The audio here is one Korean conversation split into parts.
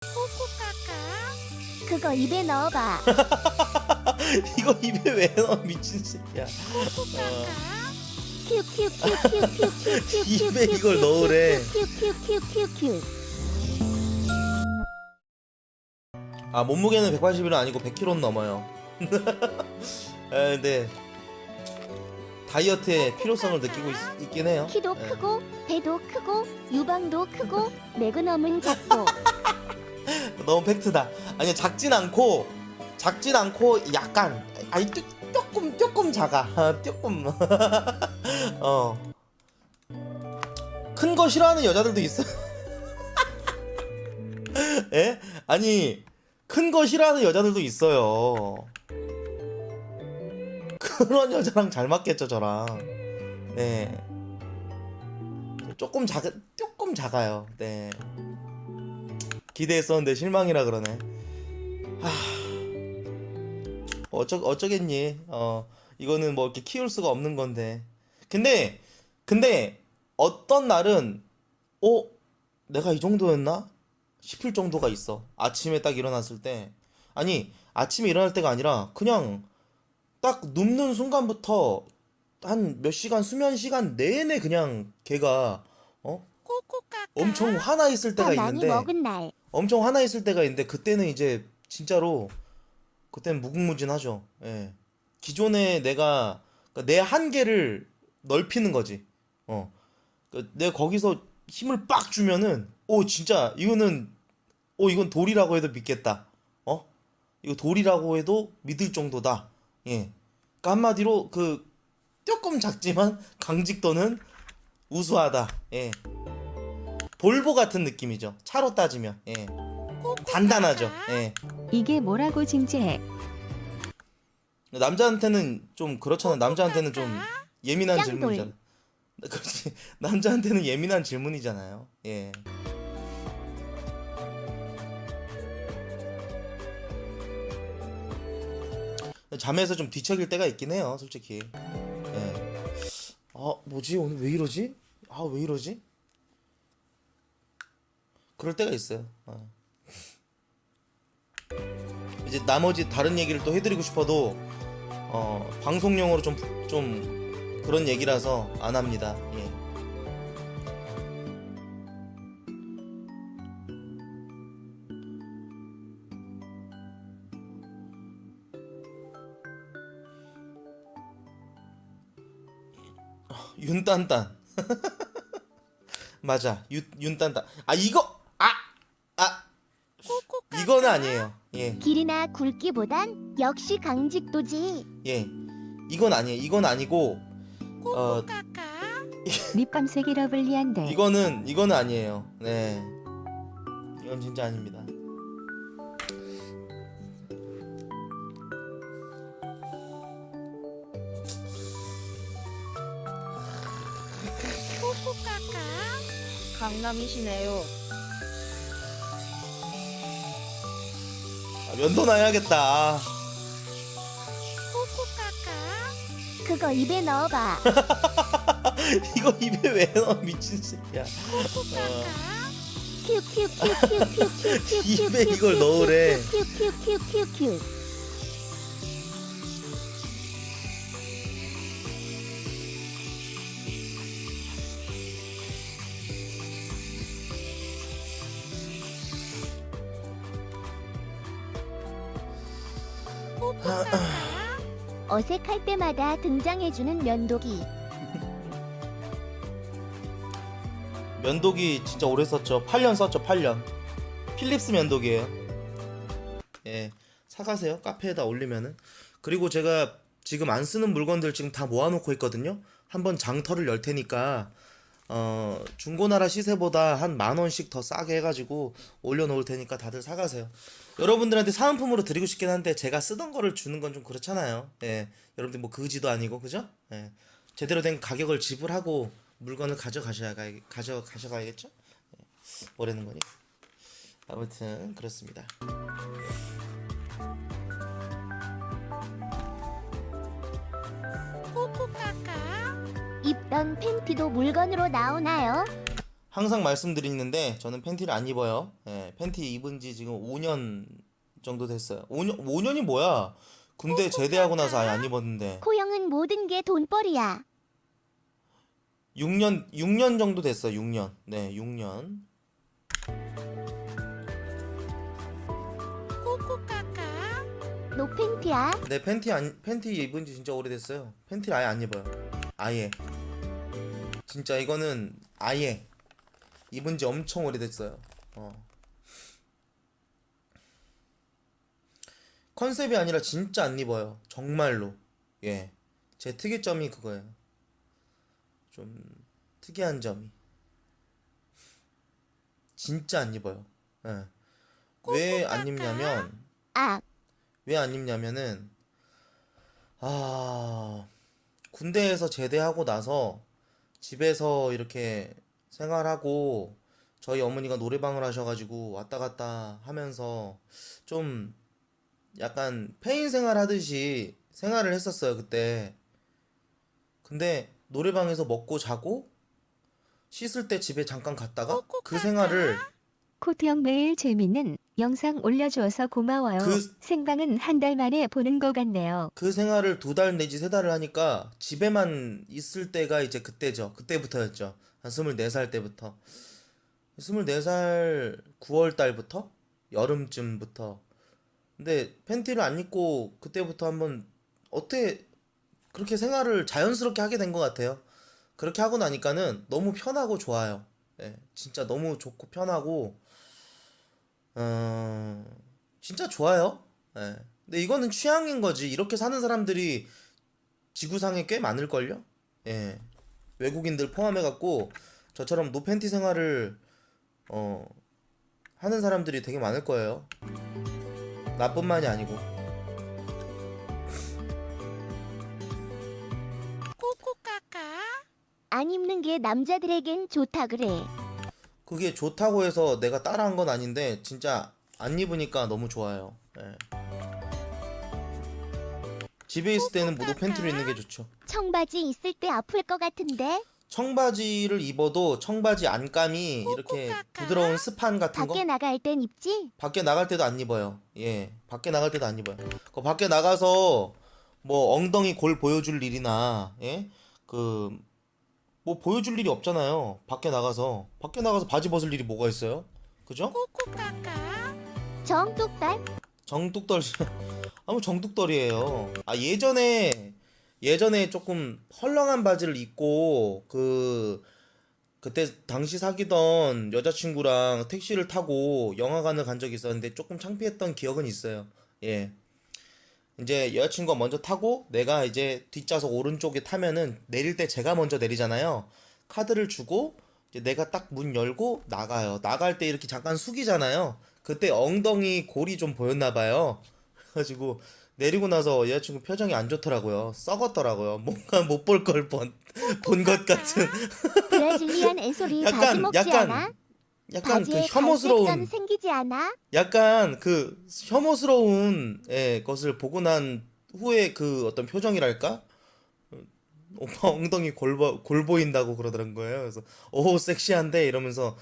코코카카 그거 입에 넣어봐 이거 입에 왜 넣어 미친 새끼야 코코카카 입에 이걸 넣으래 아 몸무게는 180이 아니고 100kg 넘어요 아, 근데 다이어트의 필요성을 느끼고 있, 긴 해요 키도 크고 배도 크고 유방도 크고 매그넘은 작고 너무 팩트다. 아니 작진 않고 작진 않고 약간 아니 쪼, 조금 조금 작아. 아, 조금 어. 큰 거 싫어하는 여자들도 있어. 예? 아니 큰 거 싫어하는 여자들도 있어요. 그런 여자랑 잘 맞겠죠 저랑. 네. 조금 작 조금 작아요. 네. 기대했었는데 실망이라 그러네. 하... 어쩌 어쩌겠니? 어 이거는 뭐 이렇게 키울 수가 없는 건데. 근데 근데 어떤 날은 어 내가 이 정도였나 싶을 정도가 있어. 아침에 딱 일어났을 때 아니 아침에 일어날 때가 아니라 그냥 딱 눕는 순간부터 한 몇 시간 수면 시간 내내 그냥 걔가 어 엄청 화나 있을 더 때가 많이 있는데 먹은 날 엄청 화나 있을 때가 있는데 그때는 이제 진짜로 그때는 무궁무진하죠. 예. 기존에 내가 그러니까 내 한계를 넓히는 거지. 어. 그러니까 내가 거기서 힘을 빡 주면은 오 진짜 이거는 오 이건 돌이라고 해도 믿겠다. 어? 이거 돌이라고 해도 믿을 정도다. 예. 그러니까 한마디로 그 조금 작지만 강직도는 우수하다. 예. 볼보 같은 느낌이죠. 차로 따지면. 예. 단단하죠. 예. 이게 뭐라고 징징해. 남자한테는 좀 그렇잖아. 남자한테는 좀 예민한 짱돌. 질문이잖아. 그렇지. 남자한테는 예민한 질문이잖아요. 예. 잠에서 좀 뒤척일 때가 있긴 해요, 솔직히. 예. 아, 뭐지? 오늘 왜 이러지? 아, 왜 이러지? 그럴 때가 있어요. 어. 이제 나머지 다른 얘기를 또 해드리고 싶어도 어, 방송용으로 좀, 좀 그런 얘기라서 안 합니다. 예. 어, 윤딴딴. 맞아. 윤, 윤딴딴. 아, 이거! 아! 아니에요. 예. 길이나 굵기보단 역시 강직도지 예. 이건 아니에요. 이건 아니고 어 립밤 색이 러블리한데. 이거는 이거는 아니에요. 네. 이건 진짜 아닙니다. 강남이시네요. 아, 면도 나야겠다. 아, 그거 입에 넣어봐 이거 입에 왜 넣어 미친 새끼야. 어, 큐큐큐큐큐큐큐 입에 이걸 넣으래. 큐큐큐큐큐 어색할 때마다 등장해주는 면도기 면도기 진짜 오래 썼죠. 8년 썼죠. 8년. 필립스 면도기예요. 예. 사가세요. 카페에다 올리면은. 그리고 제가 지금 안 쓰는 물건들 지금 다 모아놓고 있거든요. 한번 장터를 열 테니까 어 중고나라 시세보다 한 만 원씩 더 싸게 해가지고 올려놓을 테니까 다들 사가세요. 여러분들한테 사은품으로 드리고 싶긴 한데 제가 쓰던 거를 주는 건 좀 그렇잖아요. 예, 여러분들 뭐 그지도 아니고 그죠? 예, 제대로 된 가격을 지불하고 물건을 가져가셔야 가 가져 가셔가야겠죠? 예, 뭐라는 거니? 아무튼 그렇습니다. 입던 팬티도 물건으로 나오나요? 항상 말씀드리는데 저는 팬티를 안 입어요. 예, 팬티 입은 지 지금 5년 정도 됐어요. 5년 5년이 뭐야? 군대 제대하고 나서 아예 안 입었는데 코형은 모든 게 돈벌이야. 6년 6년 정도 됐어요. 6년. 네, 6년. 너 팬티야? 네, 팬티 안 팬티 입은 지 진짜 오래됐어요. 팬티를 아예 안 입어요. 아예. 진짜 이거는 아예 입은 지 엄청 오래됐어요. 어. 컨셉이 아니라 진짜 안 입어요. 정말로. 예. 제 특이점이 그거예요. 좀 특이한 점이. 진짜 안 입어요. 예. 왜 안 입냐면 아, 왜안 입냐면은 아 군대에서 제대하고 나서 집에서 이렇게 생활하고 저희 어머니가 노래방을 하셔가지고 왔다 갔다 하면서 좀 약간 폐인 생활 하듯이 생활을 했었어요 그때. 근데 노래방에서 먹고 자고 씻을 때 집에 잠깐 갔다가 그 생활을 코트형 매일 재밌는 영상 올려주어서 고마워요. 그- 생방은 한 달 만에 보는 것 같네요. 그 생활을 두 달 내지 세 달을 하니까 집에만 있을 때가 이제 그때죠. 그때부터였죠. 한 24살 때부터. 24살 9월 달부터? 여름쯤부터. 근데 팬티를 안 입고 그때부터 한번 어떻게 그렇게 생활을 자연스럽게 하게 된 것 같아요. 그렇게 하고 나니까는 너무 편하고 좋아요. 예, 진짜 너무 좋고 편하고, 어, 진짜 좋아요. 예. 근데 이거는 취향인 거지. 이렇게 사는 사람들이 지구상에 꽤 많을걸요? 예. 외국인들 포함해갖고 저처럼 노팬티 생활을 어 하는 사람들이 되게 많을 거예요. 나뿐만이 아니고. 안 입는 게 남자들에겐 좋다 그래. 그게 좋다고 해서 내가 따라한 건 아닌데 진짜 안 입으니까 너무 좋아요. 예. 집에 있을 때는 모두 팬티를 입는 게 좋죠. 청바지 있을 때 아플 것 같은데 청바지를 입어도 청바지 안감이 이렇게 부드러운 스판 같은 거 밖에 나갈 땐 입지? 밖에 나갈 때도 안 입어요. 예. 밖에 나갈 때도 안 입어요. 그 밖에 나가서 뭐 엉덩이 골 보여줄 일이나 예? 그 뭐 보여줄 일이 없잖아요. 밖에 나가서 밖에 나가서 바지 벗을 일이 뭐가 있어요? 그죠? 정뚝달? 정뚝떨 아무 정뚝떨이에요. 아 예전에 예전에 조금 헐렁한 바지를 입고 그 그때 당시 사귀던 여자친구랑 택시를 타고 영화관을 간 적이 있었는데 조금 창피했던 기억은 있어요. 예. 이제 여자친구가 먼저 타고 내가 이제 뒷좌석 오른쪽에 타면은 내릴 때 제가 먼저 내리잖아요. 카드를 주고 내가 딱 문 열고 나가요. 나갈 때 이렇게 잠깐 숙이잖아요. 그때 엉덩이 골이 좀 보였나 봐요. 그래가지고 내리고 나서 여자친구 표정이 안 좋더라고요. 썩었더라고요. 뭔가 못 볼 걸 본 본 것 같은 브라질리안 애소리 바지 약간? 약간 약간 그 바지에 혐오스러운 생기지 않아? 약간 그 혐오스러운 예, 것을 보고 난 후에 그 어떤 표정이랄까? 어, 오빠 엉덩이 골, 보- 골 보인다고 그러더란 거예요. 그래서 오 섹시한데 이러면서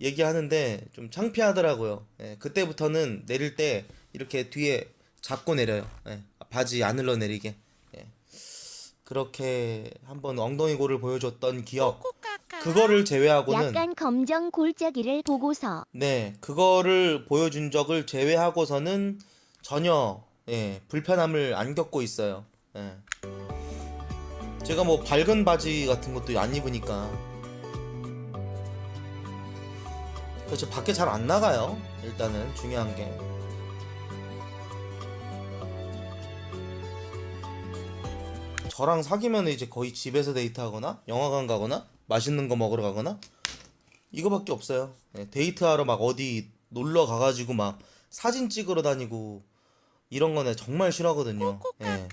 얘기하는데 좀 창피하더라고요. 예, 그때부터는 내릴 때 이렇게 뒤에 잡고 내려요. 예, 바지 안 흘러 내리게. 예. 그렇게 한번 엉덩이 골을 보여줬던 기억. 그거를 제외하고는 약간 검정 골짜기를 보고서 네, 그거를 보여준 적을 제외하고서는 전혀 예, 불편함을 안 겪고 있어요. 예. 제가 뭐 밝은 바지 같은 것도 안 입으니까. 그렇죠. 밖에 잘 안 나가요. 일단은 중요한 게. 저랑 사귀면 이제 거의 집에서 데이트하거나 영화관 가거나 맛있는 거 먹으러 가거나 이거밖에 없어요. 예, 데이트하러 막 어디 놀러 가가지고 막 사진 찍으러 다니고 이런 거는 정말 싫어하거든요. 예.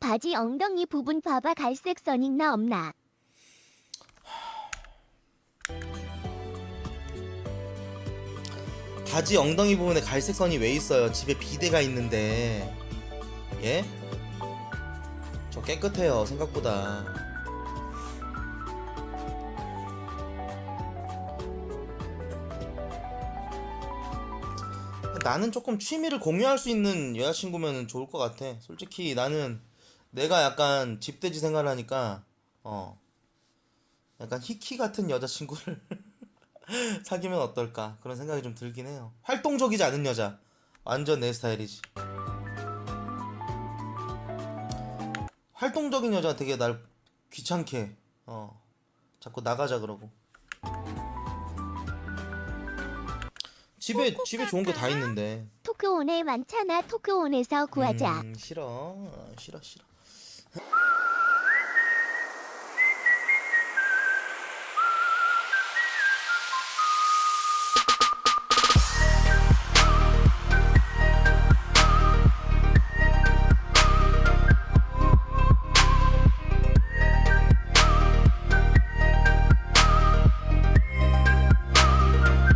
바지 엉덩이 부분 봐봐 갈색 선 있나 없나? 바지 엉덩이 부분에 갈색 선이 왜 있어요? 집에 비데가 있는데 예? 저 깨끗해요 생각보다 나는 조금 취미를 공유할 수 있는 여자친구면 좋을 것 같아. 솔직히 나는 내가 약간 집돼지 생활을 하니까 어 약간 히키 같은 여자친구를 사귀면 어떨까 그런 생각이 좀 들긴 해요. 활동적이지 않은 여자 완전 내 스타일이지. 활동적인 여자 되게 날 귀찮게 어 자꾸 나가자 그러고 집에 집에 좋은 거 다 있는데 토크온에 많잖아. 토크온에서 구하자. 음, 싫어 싫어 싫어